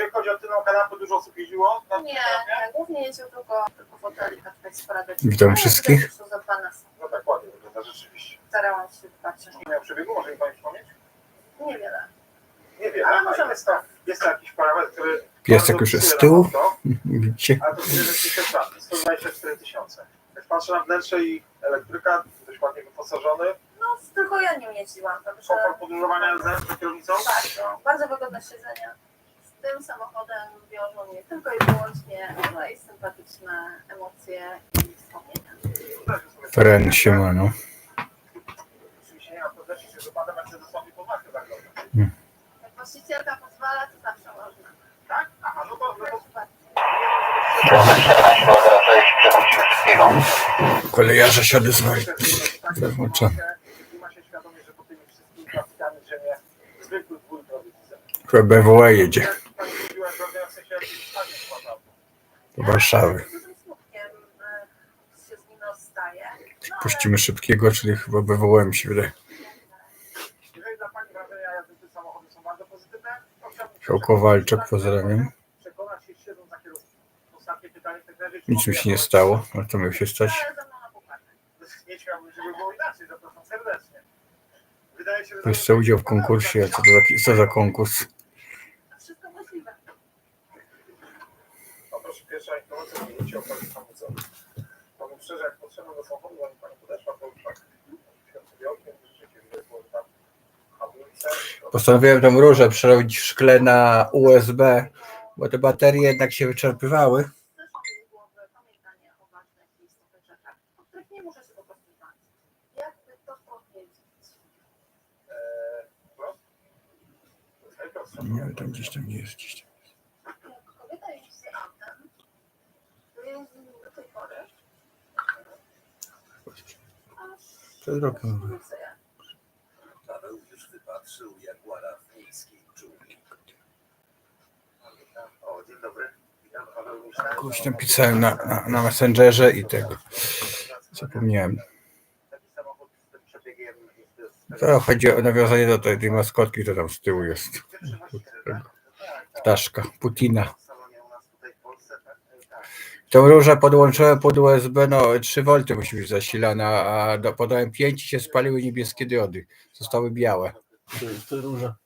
jeżeli chodzi o tylną kanapę, dużo osób jeździło? na Nie, kanapie? nie, głównie jeździł tylko, tylko foteli, tak tutaj sporadycznie. Witam wszystkich. są zadbane są. No tak ładnie wygląda, rzeczywiście. Starałam się dbać. Nie miał przebiegu, może mi Pani przypomnieć? Niewiele. Nie wiem, Ale możemy jest, tam, jest tam jakiś parametr, który... Bardzo już jest z tyłu. konto, Widzicie? Ale to jest 1000 124 tysiące. Jak patrzę na wnętrze i elektryka, dość ładnie wyposażony. No, tylko ja nim jeździłam, także Komfort podróżowania z za kierownicą. bardzo, bardzo wygodne siedzenia. Z tym samochodem wiążą mnie tylko i wyłącznie no i sympatyczne emocje i wspomnienia. Fren siemano. Oczywiście nie mam pewności, że Pana Mercedesowi pod maskę zagląda. Jak właścicielka pozwala, to zawsze można. Tak? Aha, no to... No to... Proszę bardzo. Kolejarze się odezwali. Zawłączam. Nie ma się świadomość, że po tymi wszystkimi trafikami, że nie zwykły dwójkowy diesel. Chyba BWA jedzie. Jak Pani mówiła, że w sensie jakiś stanie składał. do Warszawy. Z dużym smutkiem e, się z nim rozstaje. No, Puścimy szybkiego, czyli chyba BWA mi się wydaje. Michał Kowalczak, pozdrawiam. Nic mi się nie stało, ale to miał się stać. Jeszcze udział w konkursie, co, to za, co za konkurs? Wszystko możliwe. No proszę, pierwsza informacja, mówicie o Pani hamulcowi. Powiem szczerze, jak do samochodu, zanim Pani podeszła, to już tak światło okien, rzeczywiście widać było, że tam hamulce... Postanowiłem tą różę przerobić w szkle na USB, bo te baterie jednak się wyczerpywały. Też mi w głowę pamiętanie o ważnych i istotnych rzeczach, o których nie muszę się po prostu znać. Jakby to powiedzieć? Eee, prost? To jest najprostsza Nie wiem, tam gdzieś tam nie jest. Gdzieś tam. Jak kobieta jeździ z autem, to jeździ nim do tej pory, aż Przed rokiem. pracuje. Paweł już wypatrzył Jaguara w miejskiej dżungli. O, dzień dobry. Witam Paweł Miszak. Kogoś tam pisałem na, na, na Messengerze i tego. Zapomniałem. To chodzi o nawiązanie do tej, tej maskotki, która tam z tyłu jest. Ptaszka, Putina. Tą różę podłączyłem pod USB, no 3 V musi być zasilana, a do, podałem 5 i się spaliły niebieskie diody. Zostały białe. To jest róża.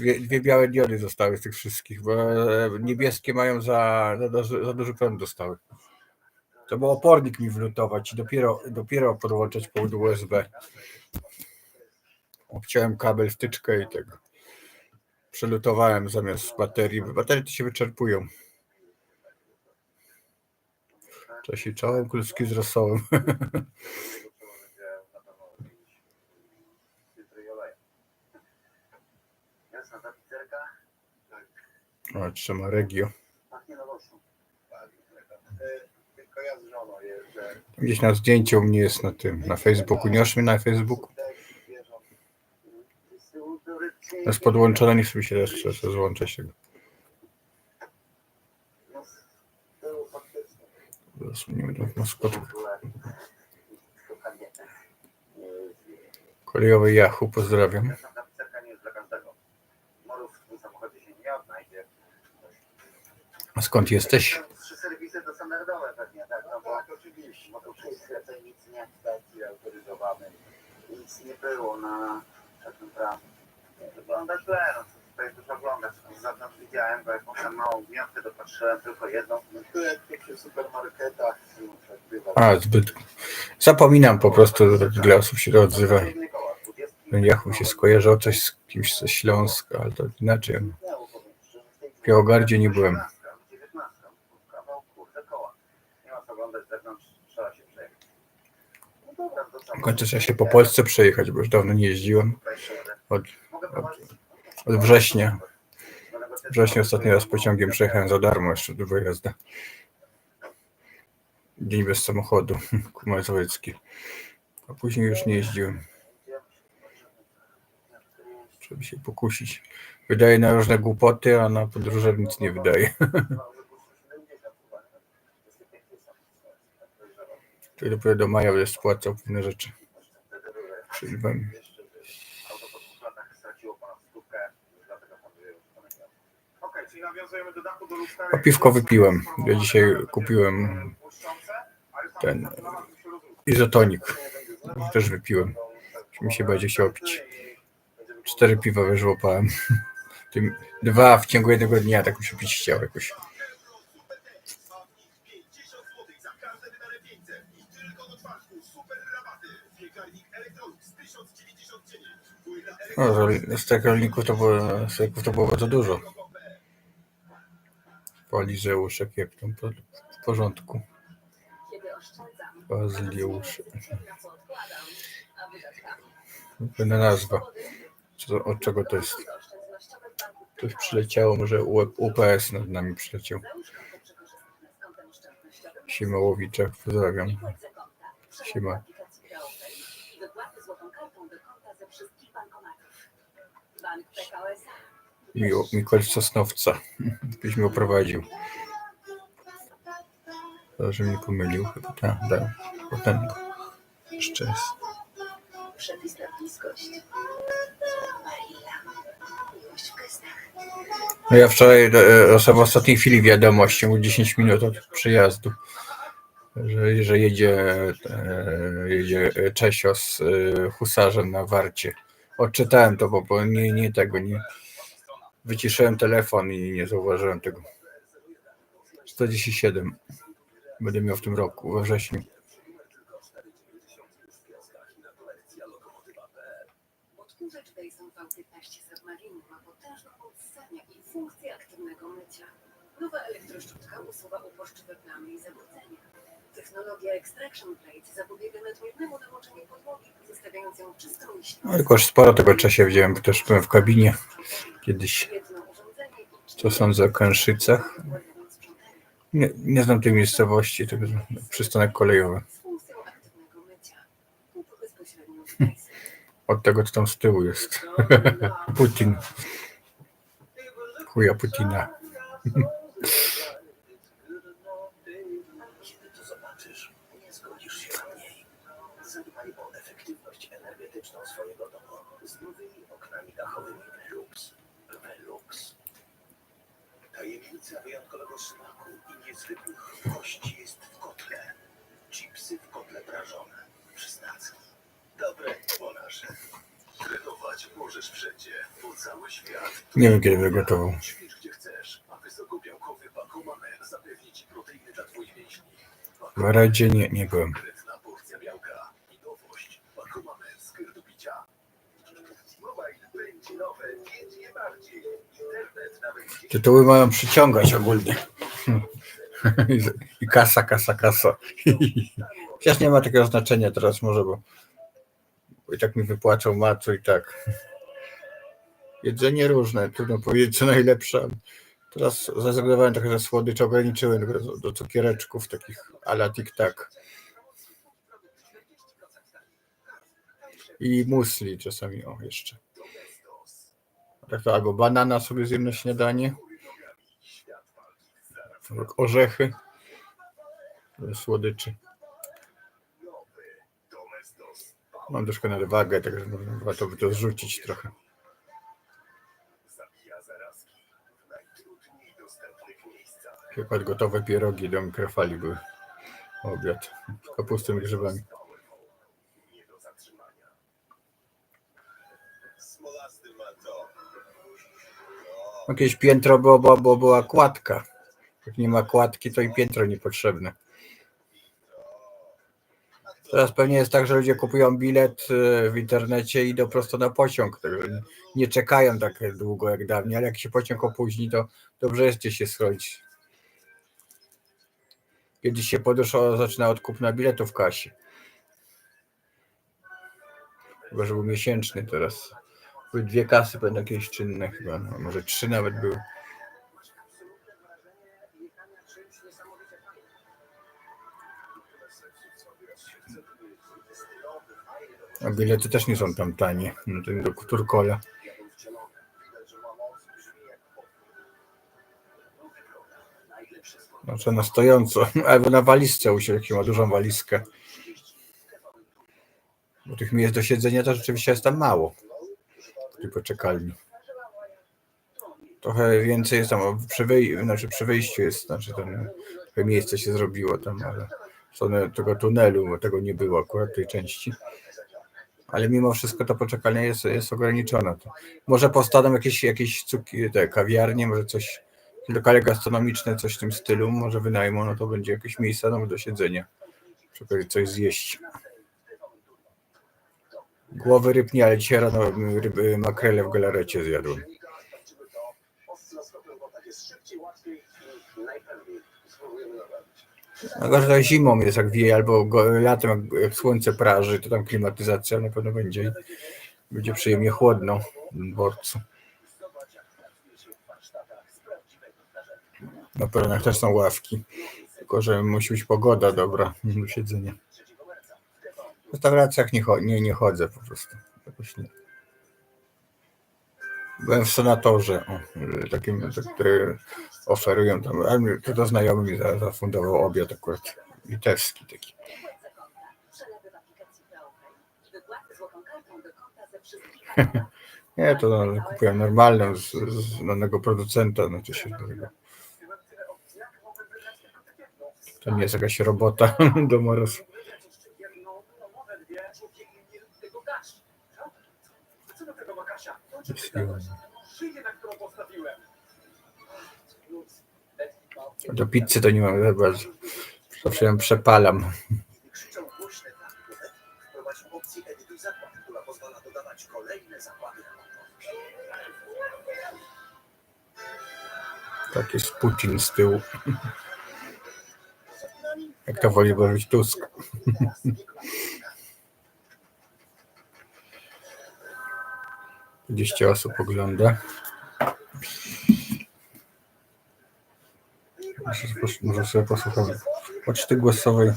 Dwie, dwie białe diody zostały z tych wszystkich, bo e, niebieskie mają za, za, duży- za duży dostały. To był opornik mi wlutować i dopiero, dopiero podłączać pod USB. Obciąłem kabel, wtyczkę i tego. Przelutowałem zamiast baterii. Baterie to się wyczerpują. Cześć i czołem, kulski z rosołem. O, trzyma regio. Gdzieś na zdjęciu u mnie jest na tym, na Facebooku. Nie mnie na Facebooku? To jest podłączone, nie chcę mi się jeszcze jeszcze złączę się. Nie będę na skotkę. Kolejowy Yahoo, pozdrawiam. Jasna tapicerka nie jest dla każdego. Morów w tym samochodzie się nie odnajdzie. A skąd jesteś? Trzy serwisy to standardowe pewnie, tak? No bo oczywiście. Bo tu nic nie stacji autoryzowanej. Nic nie było na takim prawie. Wygląda źle, no co tutaj dużo oglądać. Z zewnątrz widziałem, bo jakąś tam małą gniotkę dopatrzyłem, tylko jedną. No tu jak to przy supermarketach no, tak. A, zbyt. Zapominam po prostu, że ile osób się to odzywa. Yahoo się skojarzył coś z kimś ze Śląska, ale to inaczej. W Białogardzie nie byłem. Końcu trzeba się po Polsce przejechać, bo już dawno nie jeździłem. Od, od września. Września ostatni raz pociągiem przejechałem za darmo jeszcze do wyjazdu. Dzień bez samochodu, Kumazowiecki. A później już nie jeździłem. Trzeba się pokusić. Wydaje na różne głupoty, a na podróże nic nie wydaje. To dopiero do maja będę spłacał pewne rzeczy. Czyli do A piwko wypiłem. Ja dzisiaj kupiłem ten izotonik. Też wypiłem. Mi się będzie chciało pić. Cztery piwa wyżłopałem. Tym dwa w ciągu jednego dnia, tak mi się pić chciało jakoś. No, z- tych rolników to było, z to było bardzo dużo. Polizeuszek, jak tam po- w porządku. Kiedy oszczędzam, Baziliusz. na co odkładam, a wydatkami. Będę nazwa. Co, od czego to jest? Coś przyleciało, może UPS nad nami przyleciał. Siemałowiczek, pozdrawiam. Siema. Miło, Mikołaj z Sosnowca. Byś mnie oprowadził. Że mnie pomylił. Chyba tak, tak. Potem jeszcze jest. Przepis na bliskość. No ja wczoraj e, dostałem w ostatniej chwili wiadomość, ciągu 10 minut od przyjazdu, że, że jedzie, e, jedzie Czesio z e, husarzem na warcie. Odczytałem to, bo, nie, nie tego, nie. Wyciszyłem telefon i nie zauważyłem tego. 117 będę miał w tym roku, we wrześniu. Odkurzacz Dyson V15 Submarine ma potężną moc ssania i funkcję aktywnego mycia. Nowa elektroszczutka usuwa uporczywe plamy i zabrudzenia. Technologia Extraction Plate zapobiega nadmiernemu namoczeniu podłogi, zostawiając ją czystą i No, jakoś sporo tego Czesia wziąłem, też byłem w kabinie kiedyś. Co sądzę o Kęszycach? Nie, nie znam tej miejscowości, tego przystanek kolejowy. Od tego, co tam z tyłu jest. Putin. Chuja Putina. możesz wszędzie, bo cały świat. Nie wiem, kiedy będę gotował. Ćwicz gdzie chcesz, a wysokobiałkowy zapewni ci proteiny dla twoich mięśni. W Radzie nie, nie byłem. Konkretna porcja białka i nowość. Z do picia. Mobile będzie nowe, więc nie bardziej. Internet nawet Tytuły mają przyciągać ogólnie. I kasa, kasa, kasa. Chociaż nie ma takiego znaczenia teraz może, bo, bo i tak mi wypłaczą macu i tak. Jedzenie różne, trudno powiedzieć co najlepsze. Teraz zrezygnowałem trochę ze słodyczy, ograniczyłem do, cukiereczków takich ala tic-tac. I musli czasami, o jeszcze. Tak to albo banana sobie zjem na śniadanie. Orzechy. Słodyczy. Mam troszkę nadwagę, także warto by to zrzucić trochę. Przykład gotowe pierogi do mikrofali były. Obiad. Z kapustą i grzybami. Jakieś piętro było, bo, bo była kładka. Jak nie ma kładki, to i piętro niepotrzebne. Teraz pewnie jest tak, że ludzie kupują bilet e, w internecie i idą prosto na pociąg. Także nie- czekają tak długo jak dawniej, ale jak się pociąg opóźni, to dobrze jest się schronić. Kiedyś się podeszło, zaczyna od kupna biletu w kasie. Chyba, że był miesięczny teraz. Były dwie kasy, będą jakieś czynne chyba, no, może trzy nawet były. A bilety też nie są tam tanie. No ten do Turkola. Co na stojąco, albo na walizce usiąść, ma dużą walizkę. Bo tych miejsc do siedzenia to rzeczywiście jest tam mało. W tej poczekalni. trochę więcej jest tam, przy, wej- znaczy przy wyjściu jest, znaczy tam trochę miejsce się zrobiło tam, ale stronę tego tunelu, bo tego nie było akurat tej części. Ale mimo wszystko to poczekalnia jest, jest ograniczona. To może powstaną jakieś, jakieś cuki, te kawiarnie, może coś, lokale gastronomiczne, coś w tym stylu, może wynajmą, no to będzie jakieś miejsce nawet do siedzenia. Okazji coś zjeść. Głowy ryb nie, ale dzisiaj rano ryby, makrele w galarecie zjadłem. No, to zimą jest jak wieje, albo latem jak, słońce praży, to tam klimatyzacja na pewno będzie będzie przyjemnie chłodno w dworcu. Zobacz, jak pracuje się w warsztatach z prawdziwego zdarzenia. Na peronach też są ławki, tylko że musi być pogoda dobra do siedzenia. 3 marca w restauracjach nie, nie, nie chodzę po prostu. Jakoś nie. Byłem w senatorze, takim, które oferują tam, to, to znajomy mi za- zafundował obiad akurat litewski taki. Do. Nie, to no, kupiłem normalną z, danego producenta, znaczy się tego. To nie jest jakaś robota. Co do pizzy to nie mam za bardzo. Zawsze ją przepalam. Tak jest Putin z tyłu. Jak to woli być Tusk. 20 osób ogląda. Może, sobie posłuchamy poczty głosowej.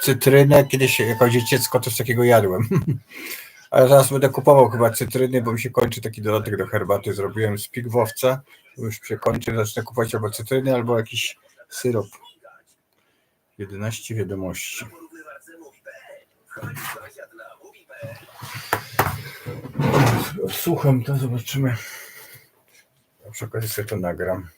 Cytrynę, kiedyś jako dzieciecko coś takiego jadłem. Ale zaraz będę kupował chyba cytryny, bo mi się kończy taki dodatek do herbaty. Zrobiłem z pigwowca, już się kończy, zacznę kupować albo cytryny, albo jakiś syrop. 11 wiadomości. Słucham to, zobaczymy. Przy okazji sobie to nagram.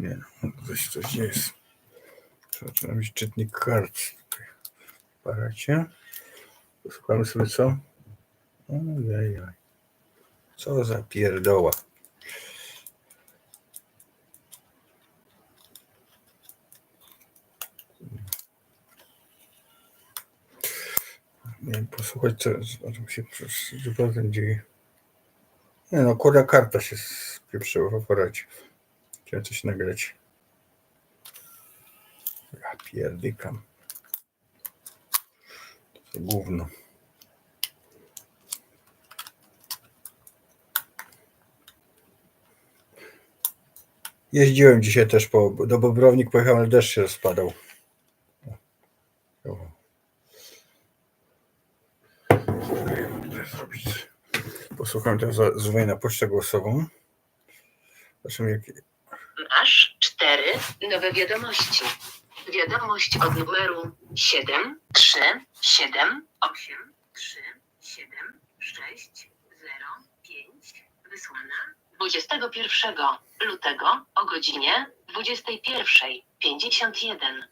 Nie no, coś, coś jest. Zaczyna być czytnik kart tutaj w aparacie. Słuchamy sobie co? Ojej, co za pierdoła. Posłuchać, co, co się potem dzieje. Nie no, kurde, karta się spieprzyła w aparacie. Chciałem coś nagrać. Ja pierdykam. To gówno. Jeździłem dzisiaj też po, do Bobrownik, pojechałem, ale deszcz się zrobić. Posłucham teraz dzwonię na pocztę głosową. Zobaczymy, jak... Masz cztery nowe wiadomości. Wiadomość od numeru 7 3 7 8 3 7 6 0 5 wysłana 21 lutego o godzinie 21.51.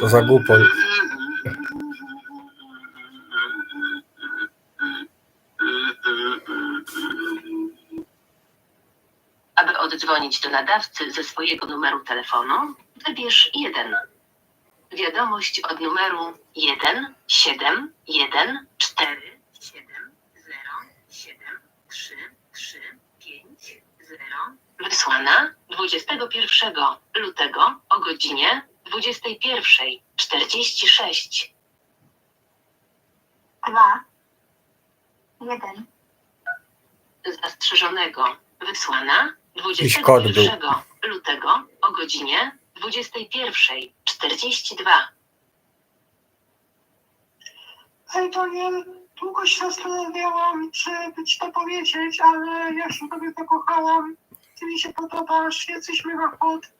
Co za głupol. Aby oddzwonić do nadawcy ze swojego numeru telefonu, wybierz 1. Wiadomość od numeru 1 7 1 4 7 0 7 3 3 5 0 wysłana 21 lutego o godzinie 21.46. 2, Jeden. Zastrzeżonego wysłana Jakiś kod był. 21 lutego o godzinie 21.42. Hej, Daniel, długo się zastanawiałam, czy by ci to powiedzieć, ale ja się tobie zakochałam. Ty mi się podobasz, jesteś mega hot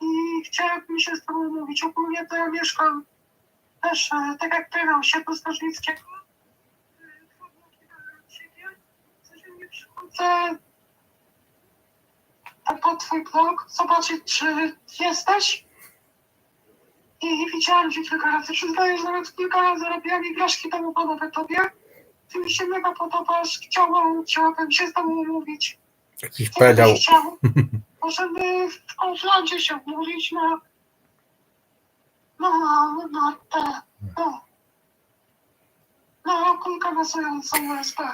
i chciałabym się z tobą mówić. Ogólnie to ja mieszkam też, e, tak jak ty, na osiedlu Starzyńskiego. Codziennie przychodzę pod twój blog, zobaczyć, czy jesteś. I widziałam cię kilka razy. Przyznaję, że nawet kilka razy robiłam igraszki domowe tobie. Ty mi się mega podobasz. Chciałam, chciałabym się z tobą umówić. Jakiś pedał. byś Możemy w Kauflandzie się umówić na... No, na te... No. Na kulkę masującą USB.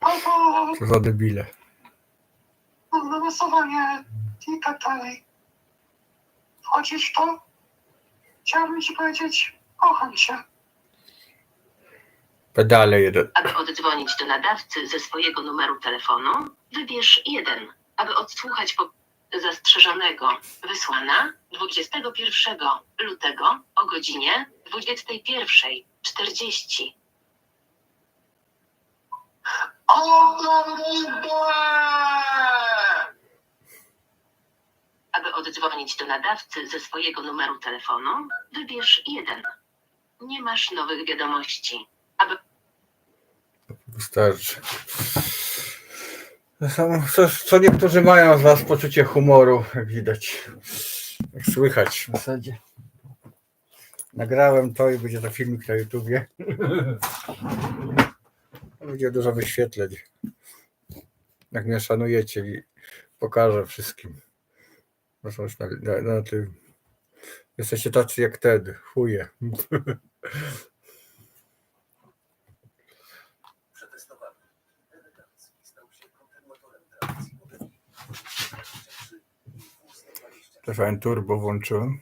Albo Co za debile. no, na masowanie TKT. Wchodzisz w to? Chciałabym ci powiedzieć, kocham cię. Pedale jeden. Aby oddzwonić do nadawcy ze swojego numeru telefonu, wybierz 1. Aby odsłuchać po zastrzeżonego wysłana 21 lutego o godzinie 21.40. Aby oddzwonić do nadawcy ze swojego numeru telefonu, wybierz 1. Nie masz nowych wiadomości. Aby Wystarczy. Co, co niektórzy mają z was poczucie humoru, jak widać. Jak słychać w zasadzie. Nagrałem to i będzie to filmik na YouTubie. Będzie dużo wyświetleń. Jak mnie szanujecie i pokażę wszystkim. Już na, na, na tym. Jesteście tacy jak Ted, chuje. TVN Turbo włączyłem.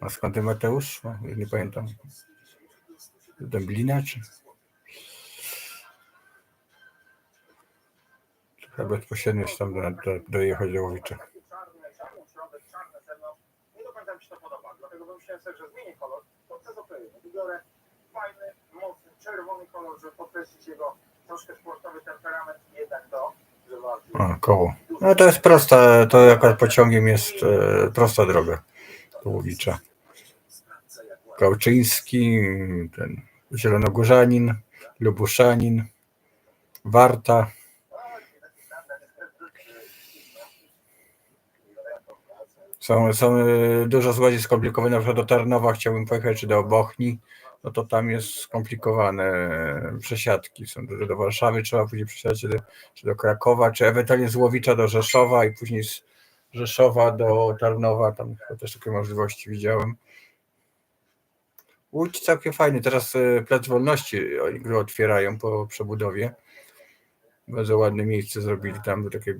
A skąd ty Mateusz? No, nie pamiętam. od 110 do 170 Dęblina czy? Chyba bezpośrednio tam do, do, dojechać do Łowicza. Fajny, mocny, czerwony kolor, żeby podkreślić jego troszkę sportowy temperament jednak to. A, koło. No to jest prosta, to akurat pociągiem jest e, prosta droga do Łowicza. Sprawdza jak ładnie. Gałczyński, ten Zielonogórzanin, Lubuszanin, Warta. Są, są e, dużo bardziej skomplikowane, na przykład do Tarnowa chciałbym pojechać, czy do Bochni, no to tam jest skomplikowane e, przesiadki. Są do, do Warszawy trzeba później przesiadać, czy do, czy do Krakowa, czy ewentualnie z Łowicza do Rzeszowa i później z Rzeszowa do Tarnowa, tam też takie możliwości widziałem. Łódź całkiem fajny, teraz e, Plac Wolności oni go otwierają po przebudowie. Bardzo ładne miejsce zrobili tam, taki e,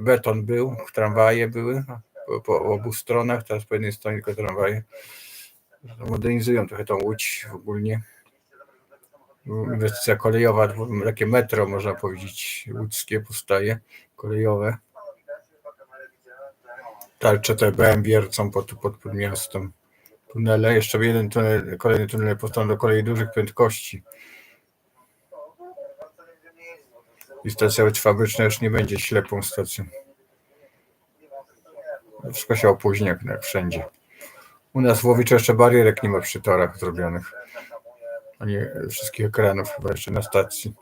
beton był, tramwaje były po, po obu stronach, teraz po jednej stronie tylko tramwaje. Modernizują trochę tą łódź ogólnie. Inwestycja kolejowa, takie metro można powiedzieć, łódzkie powstaje, kolejowe. Tarcze TBM wiercą pod, pod, pod miastem. Tunele, jeszcze jeden tunel, kolejny tunel powstaną do kolei dużych prędkości. I stacja fabryczna już nie będzie ślepą stacją. Wszystko się opóźnia, jak wszędzie. U nas w Łowiczu jeszcze barierek nie ma przy torach zrobionych. A nie wszystkich ekranów chyba jeszcze na stacji.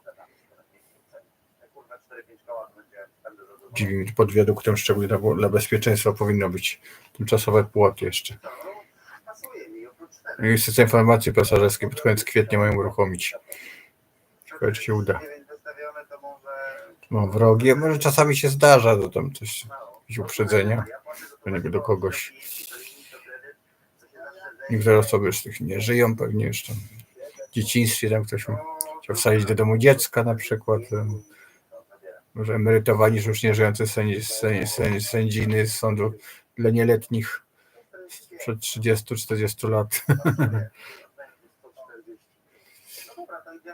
Dziwi mnie, pod wiaduktem szczególnie dla, bezpieczeństwa powinno być tymczasowe płoty jeszcze. No i system informacji pasażerskiej pod koniec kwietnia mają uruchomić. Ciekawe, czy się uda. Mam wrogie, może czasami się zdarza, to tam coś, jakieś uprzedzenia do, niego, do kogoś. Niektóre osoby już tych nie żyją, pewnie tam w dzieciństwie tam ktoś chciał wsadzić do domu dziecka na przykład. Może emerytowani, że już nie żyjący sędzi, sędzi, sędzi, sędziny z sądu dla nieletnich sprzed 30-40 lat.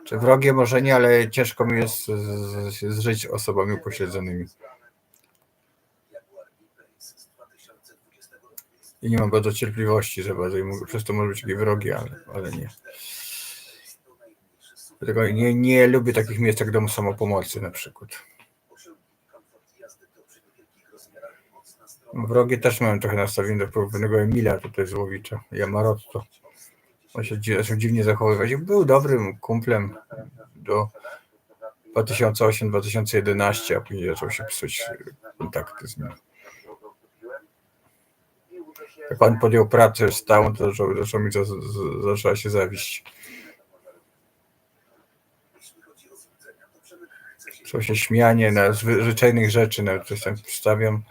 Czy wrogie może nie, ale ciężko mi jest z, z, osobami upośledzonymi. I nie mam bardzo cierpliwości, żeby mogę- przez to może być jakieś wrogie, ale, ale nie. Dlatego nie, nie lubię takich miejsc jak dom samopomocy na przykład. I. Wrogie też mam trochę nastawione do pewnego Emila tutaj z Łowicza, Jamarotto. On się zaczął dziwnie zachowywać. Był dobrym kumplem do 2008-2011, a później zaczął się psuć kontakty z nim. Jak pan podjął pracę stałą, to zaczął, zaczął mi za, zaczęła się zawiść. To Zaczęło się śmianie na zwy- zwyczajnych rzeczy, nawet coś tam wstawiam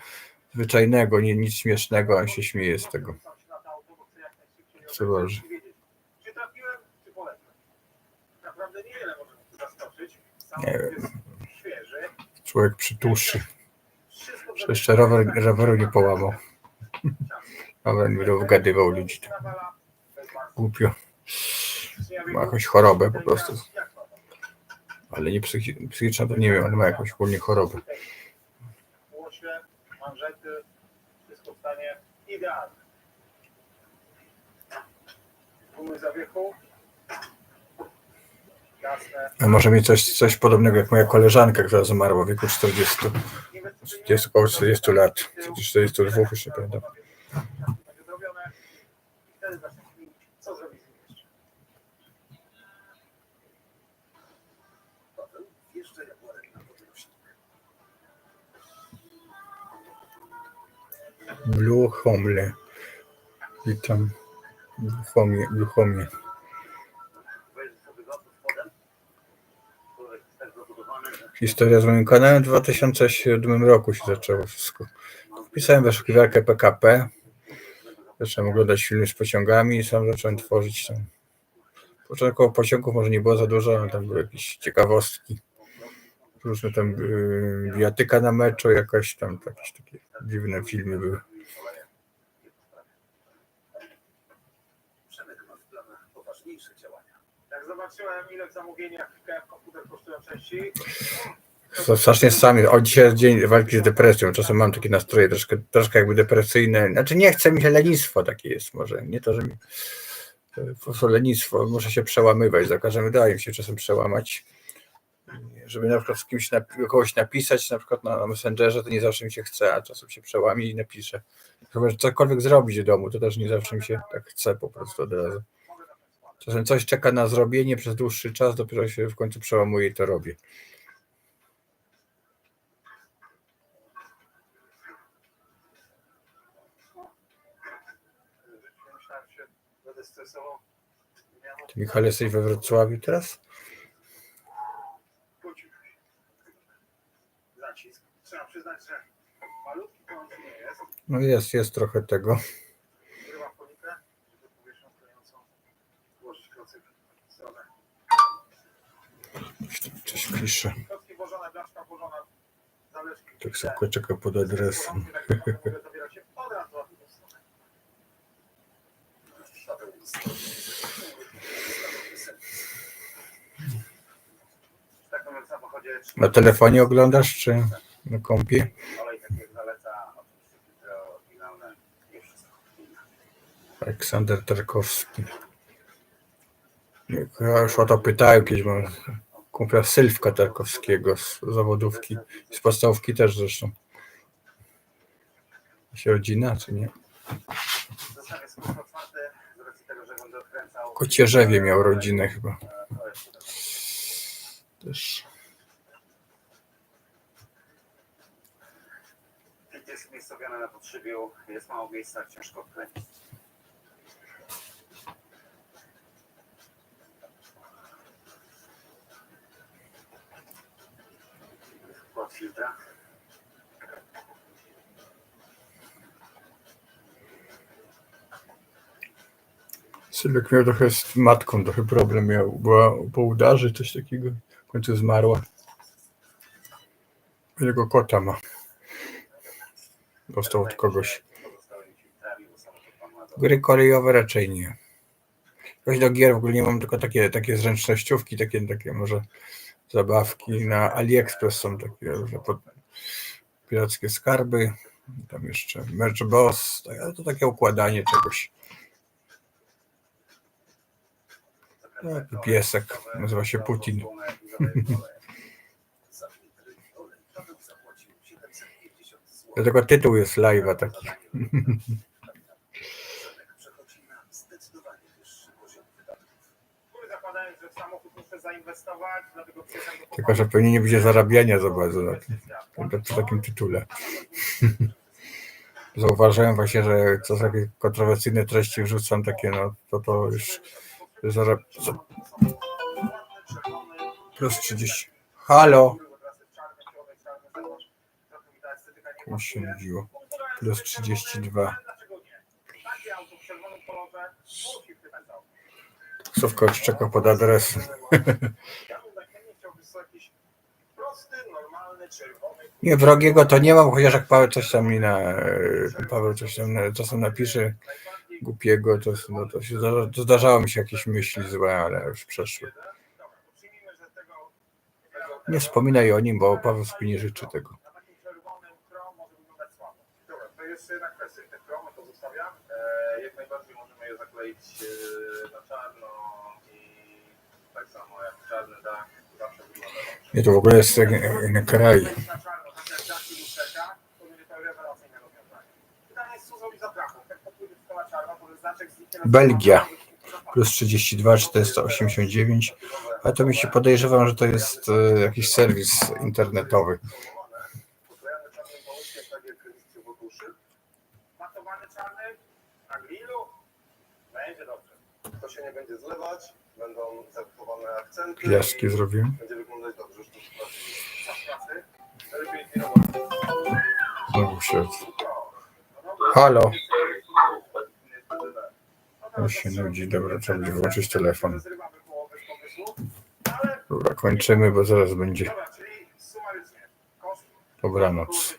zwyczajnego, nie, nic śmiesznego, a się śmieje z tego. Co Boże. Nie wiem. Człowiek Że Jeszcze rower, roweru nie połamał. Rower mi wgadywał ludzi. Głupio. Ma jakąś chorobę po prostu. Ale nie psychi- psychiczna to nie wiem, ale ma jakąś ogólnie chorobę. Wszystko w stanie. A może mieć coś, coś podobnego jak moja koleżanka, która zmarła w wieku 40, 40 około 40 lat. Czy 42 już nie pamiętam. Wtedy zacznie kminić, co zrobić z nim jeszcze. Na Homle. Witam. Zabudowany, że Historia z moim kanałem w 2007 roku się zaczęło wszystko. Wpisałem wyszukiwarkę PKP. Zacząłem oglądać filmy z pociągami i sam zacząłem tworzyć tam. Początkowo pociągów może nie było za dużo, ale tam były jakieś ciekawostki. Różne tam yy, bijatyka na meczu, jakaś tam jakieś takie dziwne filmy były. Zobaczyłem, ile w zamówieniach KF komputer kosztują części, strasznie sami. O dzisiaj dzień walki z depresją. Czasem mam takie nastroje troszkę, troszkę jakby depresyjne. Znaczy nie chcę mi się lenistwo takie jest może. Nie to, że mi lenistwo. Muszę się przełamywać. Za każdym wydaje się czasem przełamać. Żeby na przykład z kimś nap- kogoś napisać, na przykład na Messengerze, to nie zawsze mi się chce, a czasem się przełamie i napiszę. Chyba, że cokolwiek zrobić w domu, to też nie zawsze mi się tak chce po prostu od razu. Czasem coś czeka na zrobienie przez dłuższy czas, dopiero się w końcu przełamuje i to robię. Się będę stresował. Ty, Michał, jesteś we Wrocławiu teraz? Zacisk. Trzeba przyznać, że malutki on nie jest. No jest, jest trochę tego. Zrywa folikę, żeby powierzchnią klejącą włożyć klocyk w stronę. Coś pisze. Klocki włożone, blaszka włożona, zaleczki. Tak szybko czeka pod adresem. Zabiera się od razu na drugą stronę. Paweł w takim samochodzie Na telefonie oglądasz, czy na kompie? Aleksander Tarkowski. Ja już o to pytałem kiedyś, bo kumpla Sylwka Tarkowskiego z zawodówki, z podstawówki też zresztą. Się rodzina, czy nie? Zostawię skrót otwarty z racji tego, że będę odkręcał. W Kocierzewie miał rodzinę chyba. Też. Jest umiejscowiony na podszybiu, jest mało miejsca, ciężko. Wkład filtra. Sylwek miał trochę z matką, trochę problem miał. Była po udarze, coś takiego. W końcu zmarła. Jego kota ma. Dostał od kogoś. Gry kolejowe raczej nie. Jakoś do gier w ogóle nie mam, tylko takie, takie zręcznościówki, takie, takie może zabawki. Na AliExpress są takie różne pod, pirackie skarby. Tam jeszcze Merch Boss, ale to takie układanie czegoś. Taki piesek, nazywa się Putin. Za litry olej Paweł zapłacił 750 zł. Dlatego tytuł jest live'a taki. Tylko, że pewnie nie będzie zarabiania za bardzo na tym, przy takim tytule. Zauważyłem właśnie, że co takie kontrowersyjne treści wrzucam, takie no, to to już zarab... za- plus 30. Halo! Komuś się nudziło. Plus 32. Takie auto w czerwonym kolorze musi wpytać za auto. Taksówka już czeka pod czerwony Nie, wrogiego to nie mam, chociaż jak Paweł coś tam mi na... Paweł coś tam na, czasem napisze głupiego, to, no, to się zdarza, zdarzało mi się jakieś myśli złe, ale już przeszły. Nie wspominaj o nim, bo Paweł sobie nie życzy tego. Nie, to w ogóle jest na kraj. Na czarno, tak jak dach i lusterka, to będzie to rewelacyjne rozwiązanie. Pytanie jest, co zrobić za trafą. Jak popłynie tylko na czarno, to ten znaczek zniknie na Belgia. Plus 32, 489. A to mi się podejrzewam, że to jest e, jakiś serwis internetowy. Piaski zrobiłem. Znowu się. Halo. To się nudzi, dobra, trzeba będzie telefon. Dobra, kończymy, bo zaraz będzie dobranoc.